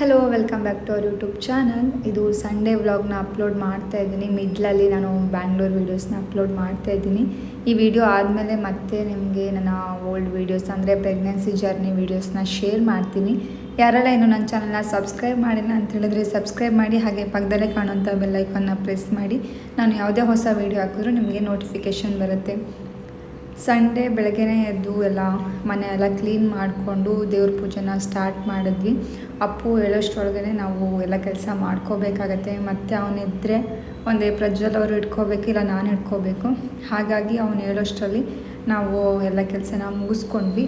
Hello welcome back to our YouTube channel ಇದು Sunday ವ್ಲಾಗ್ನ upload ಮಾಡ್ತಾ ಇದ್ದೀನಿ. ಮಿಡ್ಲಲ್ಲಿ ನಾನು ಬ್ಯಾಂಗ್ಳೂರ್ ವೀಡಿಯೋಸ್ನ ಅಪ್ಲೋಡ್ ಮಾಡ್ತಾ ಇದ್ದೀನಿ. ಈ ವಿಡಿಯೋ ಆದಮೇಲೆ ಮತ್ತೆ ನಿಮಗೆ ನನ್ನ ಓಲ್ಡ್ ವೀಡಿಯೋಸ್ ಅಂದರೆ ಪ್ರೆಗ್ನೆನ್ಸಿ ಜರ್ನಿ ವೀಡಿಯೋಸ್ನ ಶೇರ್ ಮಾಡ್ತೀನಿ. ಯಾರೆಲ್ಲ ಇನ್ನು ನನ್ನ ಚಾನಲ್ನ ಸಬ್ಸ್ಕ್ರೈಬ್ ಮಾಡಿಲ್ಲ ಅಂತ ಹೇಳಿದ್ರೆ ಸಬ್ಸ್ಕ್ರೈಬ್ ಮಾಡಿ, ಹಾಗೆ ಪಕ್ಕದಲ್ಲೇ ಕಾಣುವಂಥ ಬೆಲ್ಲೈಕನ್ನ ಪ್ರೆಸ್ ಮಾಡಿ. ನಾನು ಯಾವುದೇ ಹೊಸ ವೀಡಿಯೋ ಹಾಕಿದ್ರು ನಿಮಗೆ ನೋಟಿಫಿಕೇಷನ್ ಬರುತ್ತೆ. ಸಂಡೇ ಬೆಳಗ್ಗೆನೇ ಎದ್ದು ಎಲ್ಲ ಮನೆ ಎಲ್ಲ ಕ್ಲೀನ್ ಮಾಡಿಕೊಂಡು ದೇವ್ರ ಪೂಜೆನ ಸ್ಟಾರ್ಟ್ ಮಾಡಿದ್ವಿ. ಅಪ್ಪು ಹೇಳೋಷ್ಟರೊಳಗನೆ ನಾವು ಎಲ್ಲ ಕೆಲಸ ಮಾಡ್ಕೋಬೇಕಾಗತ್ತೆ. ಮತ್ತು ಅವನಿದ್ರೆ ಒಂದೇ ಪ್ರಜ್ವಲ್ ಅವರು ಇಟ್ಕೋಬೇಕು, ಇಲ್ಲ ನಾನು ಇಟ್ಕೋಬೇಕು. ಹಾಗಾಗಿ ಅವನು ಹೇಳೋಷ್ಟರಲ್ಲಿ ನಾವು ಎಲ್ಲ ಕೆಲಸನ ಮುಗಿಸ್ಕೊಂಡ್ವಿ.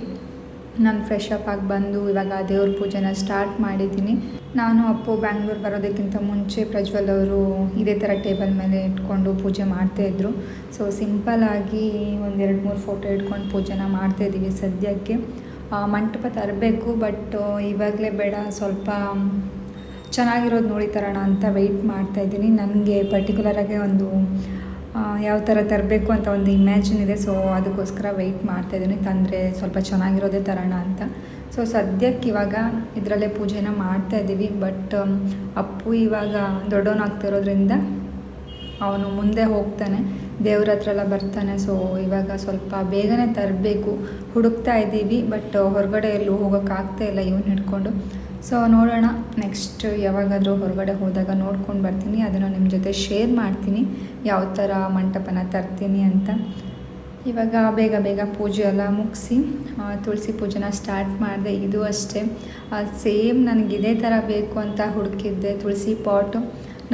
ನಾನು ಫ್ರೆಶ್ ಅಪ್ ಆಗಿ ಬಂದು ಇವಾಗ ದೇವ್ರ ಪೂಜೆನ ಸ್ಟಾರ್ಟ್ ಮಾಡಿದ್ದೀನಿ. ನಾನು ಅಪ್ಪು ಬ್ಯಾಂಗ್ಳೂರ್ ಬರೋದಕ್ಕಿಂತ ಮುಂಚೆ ಪ್ರಜ್ವಲ್ ಅವರು ಇದೇ ಥರ ಟೇಬಲ್ ಮೇಲೆ ಇಟ್ಕೊಂಡು ಪೂಜೆ ಮಾಡ್ತಾಯಿದ್ರು ಸೊ ಸಿಂಪಲ್ಲಾಗಿ ಒಂದೆರಡು ಮೂರು ಫೋಟೋ ಇಟ್ಕೊಂಡು ಪೂಜೆನ ಮಾಡ್ತಾಯಿದ್ದೀವಿ ಸದ್ಯಕ್ಕೆ. ಮಂಟಪ ತರಬೇಕು ಬಟ್ ಇವಾಗಲೇ ಬೇಡ, ಸ್ವಲ್ಪ ಚೆನ್ನಾಗಿರೋದು ನೋಡಿ ತರೋಣ ಅಂತ ವೆಯ್ಟ್ ಮಾಡ್ತಾಯಿದ್ದೀನಿ ನನಗೆ ಪರ್ಟಿಕ್ಯುಲರಾಗಿ ಒಂದು ಯಾವ ಥರ ತರಬೇಕು ಅಂತ ಒಂದು ಇಮ್ಯಾಜಿನ್ ಇದೆ. ಸೊ ಅದಕ್ಕೋಸ್ಕರ ವೆಯ್ಟ್ ಮಾಡ್ತಾಯಿದ್ದೀನಿ ತಂದರೆ ಸ್ವಲ್ಪ ಚೆನ್ನಾಗಿರೋದೇ ತರೋಣ ಅಂತ. ಸೊ ಸದ್ಯಕ್ಕೆ ಇವಾಗ ಇದರಲ್ಲೇ ಪೂಜೆನ ಮಾಡ್ತಾ ಇದ್ದೀವಿ. ಬಟ್ ಅಪ್ಪು ಇವಾಗ ದೊಡ್ಡವನಾಗ್ತಿರೋದ್ರಿಂದ ಅವನು ಮುಂದೆ ಹೋಗ್ತಾನೆ. ದೇವ್ರ ಹತ್ರ ಎಲ್ಲ ಬರ್ತಾನೆ. ಸೊ ಇವಾಗ ಸ್ವಲ್ಪ ಬೇಗನೆ ತರಬೇಕು. ಹುಡುಕ್ತಾ ಇದ್ದೀವಿ. ಬಟ್ ಹೊರಗಡೆ ಎಲ್ಲೂ ಹೋಗೋಕ್ಕಾಗ್ತಾ ಇಲ್ಲ ಇವನು ಹಿಡ್ಕೊಂಡು. ಸೊ ನೋಡೋಣ. ನೆಕ್ಸ್ಟ್ ಯಾವಾಗಾದರೂ ಹೊರಗಡೆ ಹೋದಾಗ ನೋಡ್ಕೊಂಡು ಬರ್ತೀನಿ. ಅದನ್ನು ನಿಮ್ಮ ಜೊತೆ ಶೇರ್ ಮಾಡ್ತೀನಿ. ಯಾವ ಥರ ಮಂಟಪನ ತರ್ತೀನಿ ಅಂತ. ಇವಾಗ ಬೇಗ ಬೇಗ ಪೂಜೆ ಎಲ್ಲ ಮುಗಿಸಿ ತುಳಸಿ ಪೂಜೆನ ಸ್ಟಾರ್ಟ್ ಮಾಡಿದೆ ಇದು ಅಷ್ಟೇ. ಸೇಮ್ ನನಗೆ ಇದೇ ಥರ ಬೇಕು ಅಂತ ಹುಡುಕಿದ್ದೆ ತುಳಸಿ ಪಾಟು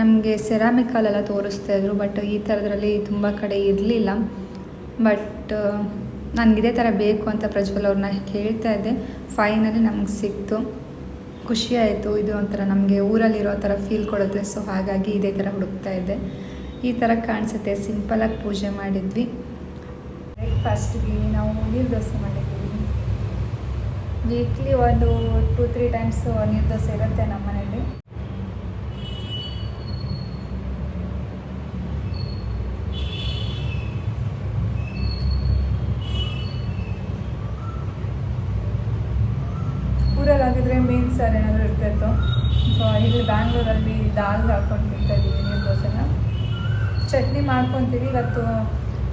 ನಮಗೆ ಸೆರಾಮಿಕಲ್ಲೆಲ್ಲ ತೋರಿಸ್ತಾ ಇದ್ರು ಬಟ್ ಈ ಥರದ್ರಲ್ಲಿ ತುಂಬ ಕಡೆ ಇರಲಿಲ್ಲ. ಬಟ್ ನನಗೆ ಇದೇ ಥರ ಬೇಕು ಅಂತ ಪ್ರಜ್ವಲ್ ಅವ್ರನ್ನ ಕೇಳ್ತಾ ಇದ್ದೆ. ಫೈನಲಿ ನಮಗೆ ಸಿಕ್ತು. ಖುಷಿ ಆಯಿತು. ಇದು ಒಂಥರ ನಮಗೆ ಊರಲ್ಲಿರೋ ಥರ ಫೀಲ್ ಕೊಡುತ್ತೆ. ಸೊ ಹಾಗಾಗಿ ಇದೇ ಥರ ಹುಡುಕ್ತಾ ಇದ್ದೆ. ಈ ಥರ ಕಾಣಿಸುತ್ತೆ. ಸಿಂಪಲಾಗಿ ಪೂಜೆ ಮಾಡಿದ್ವಿ. ಬ್ರೇಕ್ಫಾಸ್ಟ್ಗೆ ನಾವು ನೀರು ದೋಸೆ ಮಾಡಿದ್ದೀವಿ. ವೀಕ್ಲಿ ಒಂದು ಟೂ ತ್ರೀ ಟೈಮ್ಸ್ ನೀರು ದೋಸೆ ಇರುತ್ತೆ ನಮ್ಮ ಮನೇಲಿ. ಊರಲ್ಲಿ ಆಗಿದ್ರೆ ಮೀನು ಸಾರು ಏನಾದರೂ ಇರ್ತಾಯಿತ್ತು ಸೊ ಇಲ್ಲಿ ಬ್ಯಾಂಗ್ಳೂರಲ್ಲಿ ದಾಲ್ ಹಾಕೊಂಡು ತಿಂತಾ ಇದ್ದೀವಿ ನೀರು ದೋಸೆನ ಚಟ್ನಿ ಮಾಡ್ಕೊತೀವಿ, ಇವತ್ತು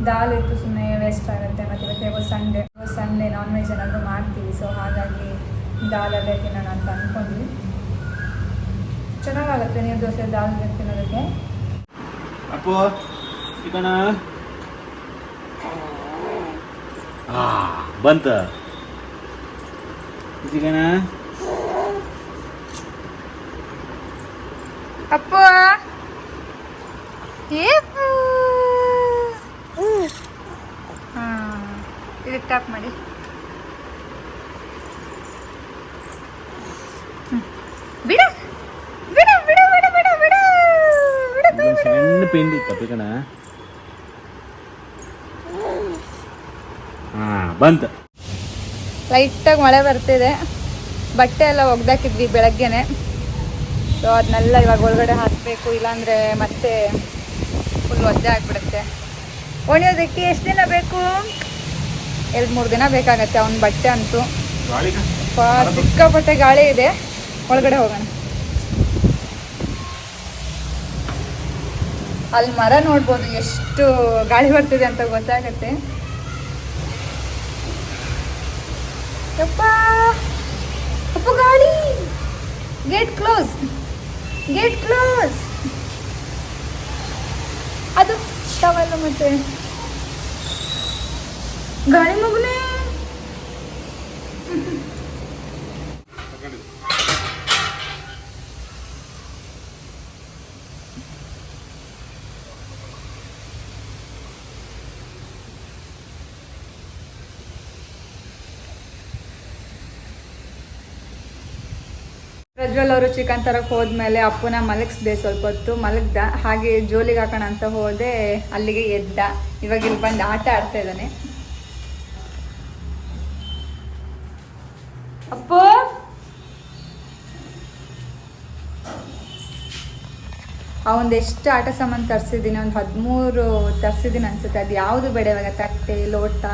ದಾಲ್ ಇತ್ತು ಸುಮ್ಮನೆ ವೇಸ್ಟ್ ಆಗುತ್ತೆ ಮತ್ತು ಇವತ್ತು ಸಂಡೇ ಸಂಡೇ ನಾನ್ ವೆಜ್ ಏನಾದರೂ ಮಾಡ್ತೀವಿ. ಸೊ ಹಾಗಾಗಿ ದಾಲಲ್ಲೇ ತಿನ್ನೋಣ ಅಂತ ಅಂದ್ಕೊಂಡ್ವಿ ಚೆನ್ನಾಗಾಗುತ್ತೆ ನೀರು ದೋಸೆ ದಾಲ್ ತಿನ್ನೋದಕ್ಕೆ? ಅಪ್ಪು ಚಿಕನ ಬಂತ. ಚಿಕನ ಅಪ್ಪ. ಟಿಕ್ಟಾಕ್ ಮಾಡಿ. ಬಿಡು. ಬಿಡು ಬಿಡು ಬಿಡು ಬಿಡು ಸಣ್ಣ ಹಾ ಲೈಟಾಗಿ ಮಳೆ ಬರ್ತಿದೆ. ಬಟ್ಟೆ ಎಲ್ಲ ಒಗ್ದಾಕಿದ್ವಿ ಬೆಳಗ್ಗೆನೆ. ಸೊ ಅದನ್ನೆಲ್ಲ ಇವಾಗ ಒಳಗಡೆ ಹಾಕಬೇಕು. ಇಲ್ಲಾಂದ್ರೆ ಮತ್ತೆ ಫುಲ್ ಒದ್ದೆ ಆಗ್ಬಿಡುತ್ತೆ. ಒಣಿಯೋದಕ್ಕೆ ಎಷ್ಟು ದಿನ ಬೇಕು? ಎರಡು ಮೂರು ದಿನ ಬೇಕಾಗತ್ತೆ ಅವ್ನ ಬಟ್ಟೆ ಅಂತೂ. ಸಿಕ್ಕಾಪಟ್ಟೆ ಗಾಳಿ ಇದೆ. ಒಳಗಡೆ ಹೋಗೋಣ. ಅಲ್ಲಿ ಮರ ನೋಡ್ಬೋದು ಎಷ್ಟು ಗಾಳಿ ಬರ್ತಿದೆ ಅಂತ ಗೊತ್ತಾಗತ್ತೆ. ಗಾಡಿ ಗೇಟ್ ಕ್ಲೋಸ್. Gate close. ಅದು ಮತ್ತೆ ಗಾಳಿ ಪ್ರಜ್ವಲ್ ಅವರು ಚಿಕನ್ ತರಕ್ಕೆ ಹೋದ್ಮೇಲೆ ಅಪ್ಪನ ಮಲಗಿಸ್ದೆ ಸ್ವಲ್ಪ ಹೊತ್ತು. ಮಲಗ್ದ ಹಾಗೆ ಜೋಲಿಗೆ ಹಾಕೋಣ ಅಂತ ಹೋದೆ. ಅಲ್ಲಿಗೆ ಎದ್ದ. ಇವಾಗ ಇಲ್ಲಿ ಬಂದು ಆಟ ಆಡ್ತಾ ಇದ್ದಾನೆ. ಅವನದು ಎಷ್ಟು ಆಟ ಸಾಮಾನು ತರಿಸಿದ್ದೀನಿ ಒಂದು ಹದಿಮೂರು ತರಿಸಿದ್ದೀನಿ ಅನ್ಸುತ್ತೆ. ಅದು ಯಾವುದು ಬೇಡ ಇವಾಗ ತಟ್ಟೆ ಲೋಟ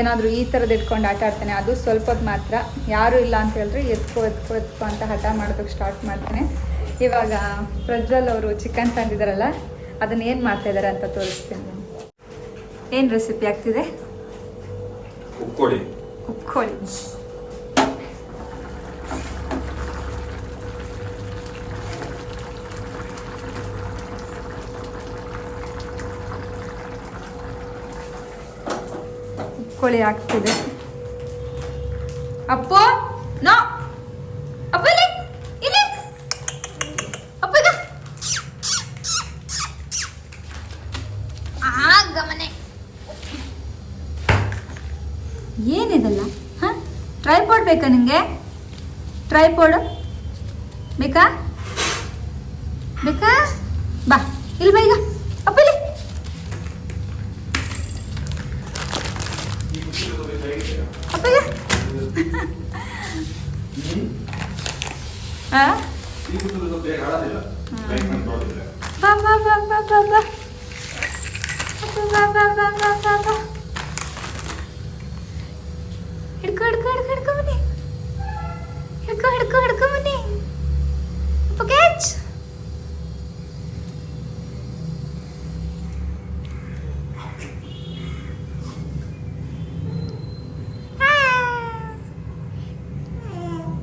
ಏನಾದರೂ ಈ ಥರದ್ದು ಇಟ್ಕೊಂಡು ಆಟ ಆಡ್ತಾನೆ. ಅದು ಸ್ವಲ್ಪ ಹೊತ್ತು ಮಾತ್ರ. ಯಾರು ಇಲ್ಲ ಅಂತ ಹೇಳಿದ್ರೆ ಎತ್ಕೋ ಎತ್ಕೋ ಎತ್ಕೋ ಅಂತ ಹಠ ಮಾಡೋದಕ್ಕೆ ಸ್ಟಾರ್ಟ್ ಮಾಡ್ತಾನೆ. ಇವಾಗ ಪ್ರಜ್ವಲ್ ಅವರು ಚಿಕನ್ ತಂದಿದ್ದಾರಲ್ಲ ಅದನ್ನ ಏನು ಮಾಡ್ತಾ ಇದ್ದಾರೆ ಅಂತ ತೋರಿಸ್ತೀನಿ ಏನು ರೆಸಿಪಿ ಆಗ್ತಿದೆ? ಉಪ್ಕೊಳ್ಳಿ ಉಪ್ಕೊಳ್ಳಿ ಆಗ್ತಿದೆ. ಅಪ್ಪು, ನೋ. ಅಪ್ಪ, ಇಲ್ಲಿ ಇಲ್ಲಿ. ಆ, ಗಮನೆ. ಏನಿದಲ್ಲ? ಹಾ? ಟ್ರೈಪೋಡ್ ಬೇಕಾ ನಿಮಗೆ ಟ್ರೈಪಾಡ್? ಬೇಕಾ? ಬೇಕಾ? ಬಾ ಬೈಗ ಈಗ. ಅಪ್ಪ ಈಗ ಆ? ಬಾ ಬಾ ಬಾ ಬಾ ಬಾ ಬಾ ಅಪ್ಪ ಬಾ ಬಾ ಬಾ ಬಾ ಬಾ ಬಾ ಹಿಡ್ಕೊ ಹಿಡ್ಕೊ ಹಿಡ್ಕೊ ಹಿಡ್ಕೊ ಬನ್ನಿ ಹಿಡ್ಕೊ ಹಿಡ್ಕೊ ಹಿಡ್ಕೊ ಬನ್ನಿ ಅಪ್ಪ ಕ್ಯಾಚ್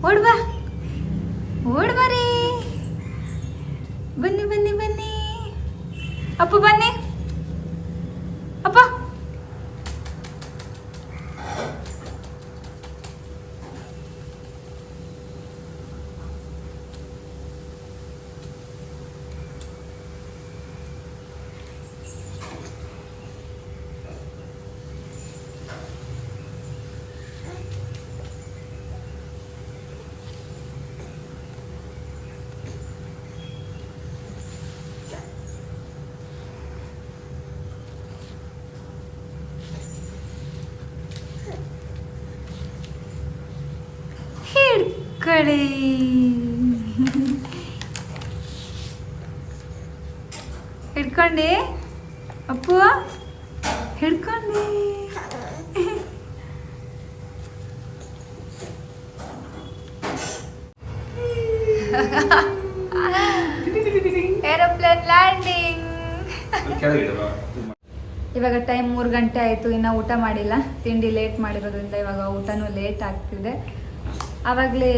ಓಡ್ ಬಾ ಓಡ್ ಬರ್ರಿ ಬನ್ನಿ ಬನ್ನಿ ಬನ್ನಿ ಅಪ್ಪ ಬನ್ನಿ ಅಪ್ಪ ಹಿಡ್ಕಳಿ ಹಿಡ್ಕೊಂಡೆ. ಅಪ್ಪು, ಹಿಡ್ಕೊಂಡೆ. Aeroplane landing. ಇವಾಗ ಟೈಮ್ ಮೂರು ಗಂಟೆ ಆಯಿತು, ಇನ್ನು ಊಟ ಮಾಡಿಲ್ಲ. ತಿಂಡಿ ಲೇಟ್ ಮಾಡಿರೋದ್ರಿಂದ ಇವಾಗ ಊಟನೂ ಲೇಟ್ ಆಗ್ತಿದೆ. ಆವಾಗಲೇ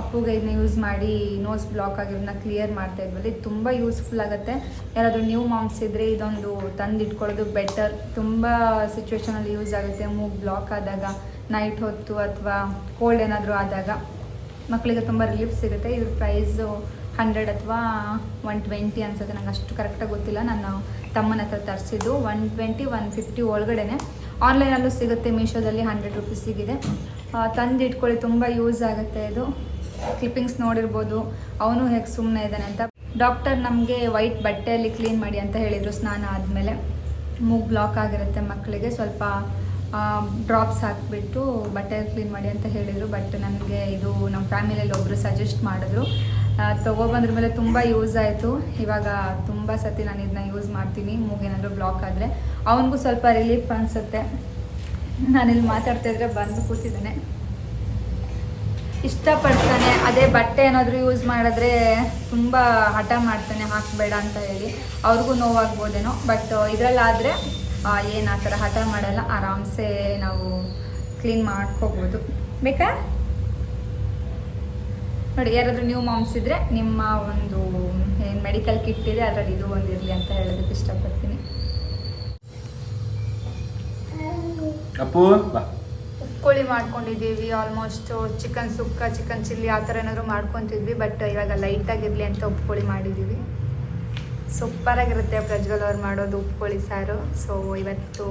ಅಪ್ಪುಗೆ ಇದನ್ನ ಯೂಸ್ ಮಾಡಿ ನೋಸ್ ಬ್ಲಾಕ್ ಆಗಿರೋದನ್ನ ಕ್ಲಿಯರ್ ಮಾಡ್ತಾ ಇದ್ವಲ್ಲ, ಇದು ತುಂಬ ಯೂಸ್ಫುಲ್ ಆಗುತ್ತೆ. ಯಾರಾದರೂ ನ್ಯೂ ಮಾಮ್ಸ್ ಇದ್ದರೆ ಇದೊಂದು ತಂದು ಇಟ್ಕೊಳ್ಳೋದು ಬೆಟರ್ ತುಂಬ ಸಿಚುವೇಶನಲ್ಲಿ ಯೂಸ್ ಆಗುತ್ತೆ, ಮೂಗ್ ಬ್ಲಾಕ್ ಆದಾಗ ನೈಟ್ ಹೊತ್ತು ಅಥವಾ ಕೋಲ್ಡ್ ಏನಾದರೂ ಆದಾಗ. ಮಕ್ಕಳಿಗೆ ತುಂಬ ರಿಲೀಫ್ ಸಿಗುತ್ತೆ. ಇದ್ರ ಪ್ರೈಸು ಹಂಡ್ರೆಡ್ ಅಥವಾ ಒನ್ ಟ್ವೆಂಟಿ ಅನ್ಸುತ್ತೆ. ನಂಗೆ ಅಷ್ಟು ಕರೆಕ್ಟಾಗಿ ಗೊತ್ತಿಲ್ಲ. ನಾನು ತಮ್ಮನ ಹತ್ರ ತರಿಸಿದ್ದು. ಒನ್ ಟ್ವೆಂಟಿ ಒನ್ ಫಿಫ್ಟಿ ಒಳಗಡೆ ಆನ್ಲೈನಲ್ಲೂ ಸಿಗುತ್ತೆ ಮೀಶೋದಲ್ಲಿ ಹಂಡ್ರೆಡ್ ರುಪೀಸಿಗಿದೆ ತಂದು ಇಟ್ಕೊಳ್ಳಿ, ತುಂಬ ಯೂಸ್ ಆಗುತ್ತೆ ಇದು. ಕ್ಲಿಪ್ಪಿಂಗ್ಸ್ ನೋಡಿರ್ಬೋದು. ಅವನು ಹೇಗೆ ಸುಮ್ಮನೆ ಇದ್ದಾನೆ ಅಂತ. ಡಾಕ್ಟರ್ ನಮಗೆ ವೈಟ್ ಬಟ್ಟೆಯಲ್ಲಿ ಕ್ಲೀನ್ ಮಾಡಿ ಅಂತ ಹೇಳಿದರು ಸ್ನಾನ ಆದಮೇಲೆ. ಮೂಗ್ ಬ್ಲಾಕ್ ಆಗಿರುತ್ತೆ ಮಕ್ಕಳಿಗೆ, ಸ್ವಲ್ಪ ಡ್ರಾಪ್ಸ್ ಹಾಕಿಬಿಟ್ಟು ಬಟ್ಟೆ ಕ್ಲೀನ್ ಮಾಡಿ ಅಂತ ಹೇಳಿದರು. ಬಟ್ ನನಗೆ ಇದು ನಮ್ಮ ಫ್ಯಾಮಿಲಿಯಲ್ಲಿ ಒಬ್ಬರು ಸಜೆಸ್ಟ್ ಮಾಡಿದ್ರು. ತೊಗೊಬಂದ್ರ ಮೇಲೆ ತುಂಬ ಯೂಸ್ ಆಯಿತು. ಇವಾಗ ತುಂಬ ಸತಿ ನಾನು ಇದನ್ನ ಯೂಸ್ ಮಾಡ್ತೀನಿ. ಮೂಗೇನಾದರೂ ಬ್ಲಾಕ್ ಆದರೆ. ಅವನಿಗೂ ಸ್ವಲ್ಪ ರಿಲೀಫ್ ಅನಿಸುತ್ತೆ. ನಾನಿಲ್ಲಿ ಮಾತಾಡ್ತಾ ಇದ್ರೆ ಬಂದು ಕೂತಿದ್ದಾನೆ. ಇಷ್ಟಪಡ್ತಾನೆ. ಅದೇ ಬಟ್ಟೆ ಏನಾದರೂ ಯೂಸ್ ಮಾಡಿದ್ರೆ ತುಂಬ ಹಠ ಮಾಡ್ತಾನೆ, ಹಾಕಬೇಡ ಅಂತ ಹೇಳಿ. ಅವ್ರಿಗೂ ನೋವಾಗ್ಬೋದೇನೋ ಬಟ್ ಇದರಲ್ಲಾದರೆ ಏನು ಆ ಥರ ಹಠ ಮಾಡಲ್ಲ. ಆರಾಮ್ಸೆ ನಾವು ಕ್ಲೀನ್ ಮಾಡ್ಕೋಬೋದು. ಬೇಕಾ? ನೋಡಿ, ಯಾರಾದರೂ ನ್ಯೂ ಮಾಮ್ಸ್ ಇದ್ದರೆ ನಿಮ್ಮ ಒಂದು, ಏನು ಮೆಡಿಕಲ್ ಕಿಟ್ ಇದೆ, ಅದರಲ್ಲಿ ಇದು ಒಂದು ಇರಲಿ ಅಂತ ಹೇಳೋದಕ್ಕೆ ಇಷ್ಟಪಡ್ತೀನಿ. ಅಪ್ಪು ಬಾ. ಕೋಳಿ ಮಾಡ್ಕೊಂಡಿದ್ದೀವಿ almost chicken sukka chicken chilli ಆ ಥರ ಏನಾದರೂ ಮಾಡ್ಕೊತಿದ್ವಿ ಬಟ್ ಇವಾಗ ಲೈಟಾಗಿರಲಿ ಅಂತ ಉಪ್ಪುಕೋಳಿ ಮಾಡಿದ್ದೀವಿ. ಸೂಪರಾಗಿರುತ್ತೆ ಪ್ರಜ್ವಲ್ ಅವ್ರು ಮಾಡೋದು ಉಪ್ಪುಕೋಳಿ ಸಾರು. ಸೊ ಇವತ್ತು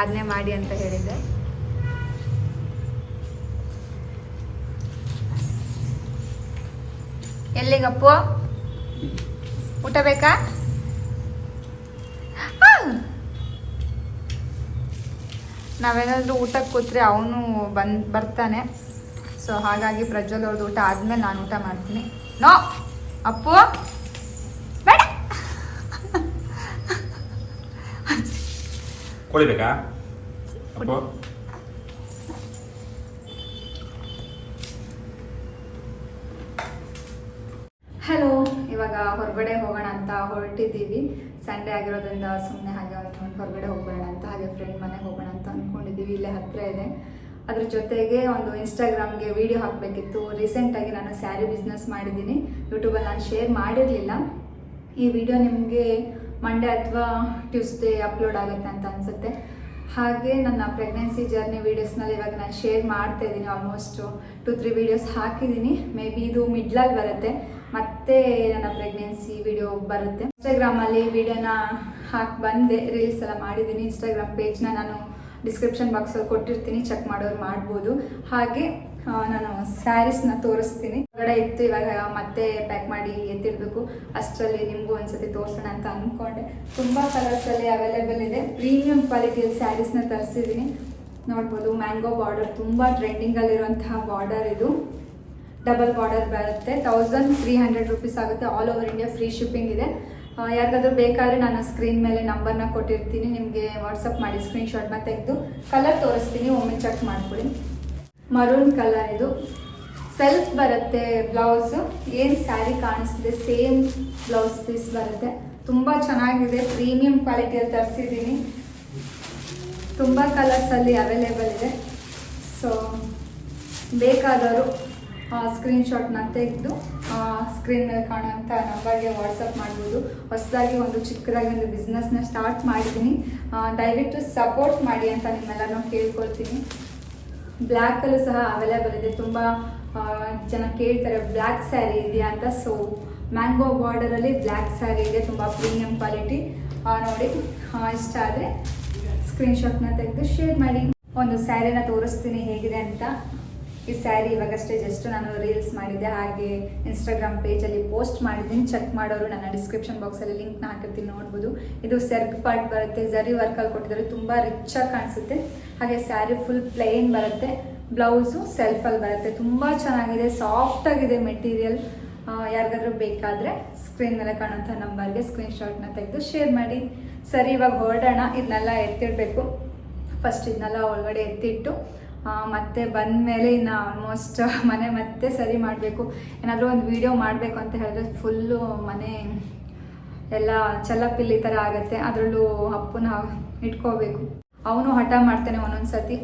ಅದನ್ನೇ ಮಾಡಿ ಅಂತ ಹೇಳಿದ್ದೆ. ಎಲ್ಲಿಗಪ್ಪು ಊಟ ಬೇಕಾ? ನಾವೇನಾದರೂ ಊಟಕ್ಕೆ ಕೂತ್ರೆ ಅವನು ಬಂದು ಬರ್ತಾನೆ. ಸೊ ಹಾಗಾಗಿ ಪ್ರಜ್ವಲ್ ಅವ್ರದ್ದು ಊಟ ಆದಮೇಲೆ ನಾನು ಊಟ ಮಾಡ್ತೀನಿ. ನೋ! ಅಪ್ಪು! ಬೇಡ! ಹಲೋ ಇವಾಗ ಹೊರಗಡೆ ಹೋಗೋಣ ಅಂತ ಹೊರಟಿದ್ದೀವಿ. ಸಂಡೇ ಆಗಿರೋದ್ರಿಂದ ಸುಮ್ಮನೆ ಹಾಗೆ ಒಂದು ಹೊರಗಡೆ ಹೋಗೋಣ ಅಂತ, ಹಾಗೆ ಫ್ರೆಂಡ್ ಮನೆಗೆ ಹೋಗೋಣ ಅಂತ ಅಂದ್ಕೊಂಡಿದ್ದೀವಿ ಇಲ್ಲೇ ಹತ್ತಿರ ಇದೆ. ಅದ್ರ ಜೊತೆಗೆ ಒಂದು ಇನ್ಸ್ಟಾಗ್ರಾಮ್ಗೆ ವಿಡಿಯೋ ಹಾಕಬೇಕಿತ್ತು. ರೀಸೆಂಟಾಗಿ ನಾನು ಸ್ಯಾರಿ ಬಿಸ್ನೆಸ್ ಮಾಡಿದ್ದೀನಿ. ಯೂಟ್ಯೂಬಲ್ಲಿ ನಾನು ಶೇರ್ ಮಾಡಿರಲಿಲ್ಲ. ಈ ವಿಡಿಯೋ ನಿಮಗೆ ಮಂಡೇ ಅಥವಾ ಟ್ಯೂಸ್ಡೇ ಅಪ್ಲೋಡ್ ಆಗುತ್ತೆ ಅಂತ ಅನಿಸುತ್ತೆ. ಹಾಗೆ ನನ್ನ ಪ್ರೆಗ್ನೆನ್ಸಿ ಜರ್ನಿ ವೀಡಿಯೋಸ್ನಲ್ಲಿ ಇವಾಗ ನಾನು ಶೇರ್ ಮಾಡ್ತಾ ಇದ್ದೀನಿ. ಆಲ್ಮೋಸ್ಟು ಟು ತ್ರೀ ವೀಡಿಯೋಸ್ ಹಾಕಿದ್ದೀನಿ. ಮೇ ಬಿ ಇದು ಮಿಡ್ಲಲ್ಲಿ ಬರುತ್ತೆ. ಮತ್ತೆ ನನ್ನ ಪ್ರೆಗ್ನೆನ್ಸಿ ವಿಡಿಯೋ ಬರುತ್ತೆ. ಇನ್ಸ್ಟಾಗ್ರಾಮಲ್ಲಿ ವಿಡಿಯೋನ ಹಾಕಿ ಬಂದೆ ರೀಲ್ಸ್ ಎಲ್ಲ ಮಾಡಿದ್ದೀನಿ. ಇನ್ಸ್ಟಾಗ್ರಾಮ್ ಪೇಜ್ನ ನಾನು ಡಿಸ್ಕ್ರಿಪ್ಷನ್ ಬಾಕ್ಸಲ್ಲಿ ಕೊಟ್ಟಿರ್ತೀನಿ ಚೆಕ್ ಮಾಡೋರು ಮಾಡ್ಬೋದು. ಹಾಗೆ ನಾನು ಸ್ಯಾರೀಸ್ನ ತೋರಿಸ್ತೀನಿ. ಹೊರಗಡೆ ಇತ್ತು, ಇವಾಗ ಮತ್ತೆ ಪ್ಯಾಕ್ ಮಾಡಿ ಎತ್ತಿಡಬೇಕು. ಅಷ್ಟರಲ್ಲಿ ನಿಮಗೂ ಒಂದ್ಸತಿ ತೋರಿಸೋಣ ಅಂತ ಅಂದ್ಕೊಂಡೆ ತುಂಬ ಕಲರ್ಸಲ್ಲಿ ಅವೈಲೇಬಲ್ ಇದೆ. ಪ್ರೀಮಿಯಂ ಕ್ವಾಲಿಟಿಯಲ್ಲಿ ಸ್ಯಾರೀಸ್ನ ತರಿಸಿದ್ದೀನಿ. ನೋಡ್ಬೋದು ಮ್ಯಾಂಗೋ ಬಾರ್ಡರ್ ತುಂಬ ಟ್ರೆಂಡಿಂಗಲ್ಲಿರುವಂತಹ ಬಾರ್ಡರ್ ಇದು. ಡಬಲ್ ಬಾರ್ಡರ್ ಬರುತ್ತೆ. ತೌಸಂಡ್ ತ್ರೀ ಹಂಡ್ರೆಡ್ ರುಪೀಸ್ ಆಗುತ್ತೆ. All over India free shipping ಇದೆ. ಯಾರಿಗಾದ್ರೂ ಬೇಕಾದ್ರೆ ನಾನು ಸ್ಕ್ರೀನ್ ಮೇಲೆ ನಂಬರ್ನ ಕೊಟ್ಟಿರ್ತೀನಿ. ನಿಮಗೆ ವಾಟ್ಸಪ್ ಮಾಡಿ ಸ್ಕ್ರೀನ್ಶಾಟ್ನ ತೆಗೆದು. ಕಲರ್ ತೋರಿಸ್ತೀನಿ. ಒಮ್ಮೆ ಚೆಕ್ ಮಾಡ್ಕೊಳ್ಳಿ. ಮರೂನ್ ಕಲರ್ ಇದು. ಸೆಲ್ಫ್ ಬರುತ್ತೆ ಬ್ಲೌಸು ಏನು ಸ್ಯಾರಿ ಕಾಣಿಸ್ತಿದೆ? ಸೇಮ್ ಬ್ಲೌಸ್ ಪೀಸ್ ಬರುತ್ತೆ. ತುಂಬ ಚೆನ್ನಾಗಿದೆ. ಪ್ರೀಮಿಯಂ ಕ್ವಾಲಿಟಿಯಲ್ಲಿ ತರಿಸಿದ್ದೀನಿ. ತುಂಬ ಕಲರ್ಸಲ್ಲಿ ಅವೈಲೇಬಲ್ ಇದೆ. ಸೊ ಬೇಕಾದವರು ಸ್ಕ್ರೀನ್ಶಾಟ್ನ ತೆಗೆದು ಸ್ಕ್ರೀನ್ ಮೇಲೆ ಕಾಣುವಂಥ ನಂಬರ್ಗೆ ವಾಟ್ಸಪ್ ಮಾಡ್ಬೋದು. ಹೊಸದಾಗಿ ಒಂದು ಚಿಕ್ಕದಾಗಿ ಒಂದು ಬಿಸ್ನೆಸ್ನ ಸ್ಟಾರ್ಟ್ ಮಾಡಿದ್ದೀನಿ. ದಯವಿಟ್ಟು ಸಪೋರ್ಟ್ ಮಾಡಿ ಅಂತ ನಿಮ್ಮೆಲ್ಲರನ್ನೂ ಕೇಳ್ಕೊಳ್ತೀನಿ. ಬ್ಲ್ಯಾಕಲ್ಲೂ ಸಹ ಅವೈಲೇಬಲ್ ಇದೆ. ತುಂಬ ಜನ ಕೇಳ್ತಾರೆ ಬ್ಲ್ಯಾಕ್ ಸ್ಯಾರಿ ಇದೆಯಾ ಅಂತ? ಸೊ ಮ್ಯಾಂಗೋ ಬಾರ್ಡರಲ್ಲಿ ಬ್ಲ್ಯಾಕ್ ಸ್ಯಾರಿ ಇದೆ. ತುಂಬ ಪ್ರೀಮಿಯಂ ಕ್ವಾಲಿಟಿ ನೋಡಿ. ಇಷ್ಟ ಆದರೆ ಸ್ಕ್ರೀನ್ಶಾಟ್ನ ತೆಗೆದು ಶೇರ್ ಮಾಡಿ. ಒಂದು ಸ್ಯಾರಿನ ತೋರಿಸ್ತೀನಿ ಹೇಗಿದೆ ಅಂತ. ಈ ಸ್ಯಾರಿ ಇವಾಗಷ್ಟೇ ಜಸ್ಟ್ ನಾನು ರೀಲ್ಸ್ ಮಾಡಿದ್ದೆ. ಹಾಗೆ ಇನ್ಸ್ಟಾಗ್ರಾಮ್ ಪೇಜಲ್ಲಿ ಪೋಸ್ಟ್ ಮಾಡಿದ್ದೀನಿ. ಚೆಕ್ ಮಾಡೋರು ನನ್ನ ಡಿಸ್ಕ್ರಿಪ್ಷನ್ ಬಾಕ್ಸಲ್ಲಿ ಲಿಂಕ್ನ ಹಾಕಿರ್ತೀನಿ, ನೋಡ್ಬೋದು. ಇದು ಸೆರ್ಗ್ ಪಾರ್ಟ್ ಬರುತ್ತೆ. ಜರಿ ವರ್ಕಲ್ಲಿ ಕೊಟ್ಟಿದ್ದಾರೆ. ತುಂಬ ರಿಚಾಗಿ ಕಾಣಿಸುತ್ತೆ. ಹಾಗೆ ಸ್ಯಾರಿ ಫುಲ್ ಪ್ಲೇನ್ ಬರುತ್ತೆ. ಬ್ಲೌಸು ಸೆಲ್ಫಲ್ಲಿ ಬರುತ್ತೆ. ತುಂಬ ಚೆನ್ನಾಗಿದೆ. ಸಾಫ್ಟಾಗಿದೆ ಮೆಟೀರಿಯಲ್ ಯಾರಿಗಾದ್ರೂ ಬೇಕಾದರೆ ಸ್ಕ್ರೀನ್ ಮೇಲೆ ಕಾಣುವಂಥ ನಂಬರ್ಗೆ ಸ್ಕ್ರೀನ್ಶಾಟ್ನ ತೆಗೆದು ಶೇರ್ ಮಾಡಿ. ಸರಿ ಇವಾಗ ಹೊರಡೋಣ. ಇದನ್ನೆಲ್ಲ ಎತ್ತಿಡಬೇಕು. ಫಸ್ಟ್ ಇದನ್ನೆಲ್ಲ ಒಳಗಡೆ ಎತ್ತಿಟ್ಟು ಮತ್ತೆ ಬಂದ ಮೇಲೆ ಇನ್ನು ಆಲ್ಮೋಸ್ಟ್ ಮನೆ ಮತ್ತೆ ಸರಿ ಮಾಡಬೇಕು. ಏನಾದರೂ ಒಂದು ವಿಡಿಯೋ ಮಾಡಬೇಕು ಅಂತ ಹೇಳಿದ್ರೆ ಫುಲ್ಲು ಮನೆ ಎಲ್ಲ ಚಲ್ಲಪಿಲ್ಲಿ ಥರ ಆಗುತ್ತೆ. ಅದರಲ್ಲೂ ಅಪ್ಪನ ಇಟ್ಕೋಬೇಕು. ಅವನು ಹಠ ಮಾಡ್ತಾನೆ ಒಂದೊಂದು ಸತಿ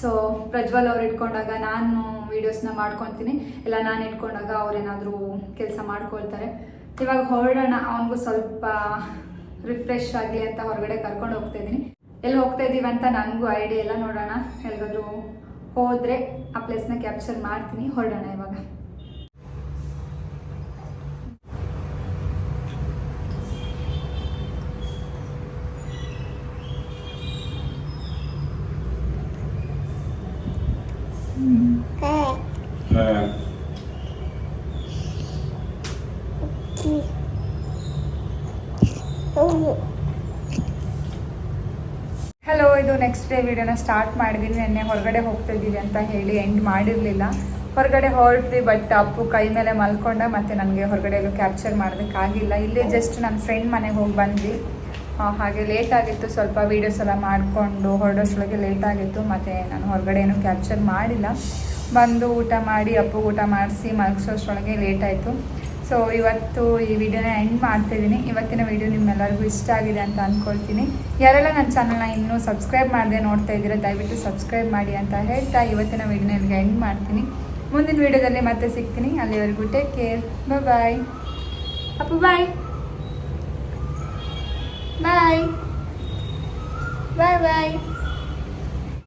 ಸೊ ಪ್ರಜ್ವಲ್ ಅವ್ರು ಇಟ್ಕೊಂಡಾಗ ನಾನು ವೀಡಿಯೋಸ್ನ ಮಾಡ್ಕೊತೀನಿ. ಇಲ್ಲ, ನಾನು ಇಟ್ಕೊಂಡಾಗ ಅವ್ರೇನಾದರೂ ಕೆಲಸ ಮಾಡ್ಕೊಳ್ತಾರೆ. ಇವಾಗ ಹೊರಡೋಣ, ಅವನಿಗೂ ಸ್ವಲ್ಪ ರಿಫ್ರೆಶ್ ಆಗಲಿ ಅಂತ ಹೊರಗಡೆ ಕರ್ಕೊಂಡು ಹೋಗ್ತಾ ಇದ್ದೀನಿ. ಎಲ್ಲಿ ಹೋಗ್ತಾ ಇದ್ದೀವಿ ಅಂತ ನನಗೂ ಐಡಿಯಾ ಇಲ್ಲ ನೋಡೋಣ. ಎಲ್ಲಿಗಾದ್ರೂ ಹೋದರೆ ಆ ಪ್ಲೇಸ್ನ ಕ್ಯಾಪ್ಚರ್ ಮಾಡ್ತೀನಿ ಹೊರಡೋಣ ಇವಾಗ. ಹಲೋ ಇದು ನೆಕ್ಸ್ಟ್ ಡೇ ವಿಡಿಯೋನ ಸ್ಟಾರ್ಟ್ ಮಾಡಿದ್ದೀನಿ ನಿನ್ನೆ ಹೊರಗಡೆ ಹೋಗ್ತಾ ಇದ್ದೀವಿ ಅಂತ ಹೇಳಿ ಎಂಡ್ ಮಾಡಿರಲಿಲ್ಲ. ಹೊರಗಡೆ ಹೊರಟ್ವಿ ಬಟ್ ಅಪ್ಪು ಕೈ ಮೇಲೆ ಮಲ್ಕೊಂಡ ಮತ್ತು ನನಗೆ ಹೊರಗಡೆ ಕ್ಯಾಪ್ಚರ್ ಮಾಡೋದಕ್ಕಾಗಿಲ್ಲ ಇಲ್ಲಿ ಜಸ್ಟ್ ನನ್ನ ಫ್ರೆಂಡ್ ಮನೆಗೆ ಹೋಗಿ ಬಂದ್ವಿ. ಹಾಗೆ ಲೇಟ್ ಆಗಿತ್ತು. ಸ್ವಲ್ಪ ವೀಡಿಯೋಸ್ ಎಲ್ಲ ಮಾಡಿಕೊಂಡು ಹೊರಡೋಷ್ಟೊಳಗೆ ಲೇಟ್ ಆಗಿತ್ತು. ಮತ್ತು ನಾನು ಹೊರಗಡೆ ಏನೂ ಕ್ಯಾಪ್ಚರ್ ಮಾಡಿಲ್ಲ. ಬಂದು ಊಟ ಮಾಡಿ, ಅಪ್ಪು ಊಟ ಮಾಡಿಸಿ ಮಲಗಿಸೋಷ್ಟೊಳಗೆ ಲೇಟ್ ಆಯಿತು. ಸೊ ಇವತ್ತು ಈ ವಿಡಿಯೋನ ಎಂಡ್ ಮಾಡ್ತಿದ್ದೀನಿ. ಇವತ್ತಿನ ವಿಡಿಯೋ ನಿಮ್ಮೆಲ್ಲರಿಗೂ ಇಷ್ಟ ಆಗಿದೆ ಅಂತ ಅಂದ್ಕೊಳ್ತೀನಿ ಯಾರೆಲ್ಲ ನನ್ನ ಚಾನಲ್ನ ಇನ್ನೂ ಸಬ್ಸ್ಕ್ರೈಬ್ ಮಾಡದೆ ನೋಡ್ತಾ ಇದ್ದೀರಾ, ದಯವಿಟ್ಟು ಸಬ್ಸ್ಕ್ರೈಬ್ ಮಾಡಿ ಅಂತ ಹೇಳ್ತಾ ಇವತ್ತಿನ ವಿಡಿಯೋನ ಇಲ್ಲಿಗೆ ಎಂಡ್ ಮಾಡ್ತೀನಿ. ಮುಂದಿನ ವಿಡಿಯೋದಲ್ಲಿ ಮತ್ತೆ ಸಿಗ್ತೀನಿ. ಅಲ್ಲಿವರೆಗೂ take care bye Appu bye bye bye bye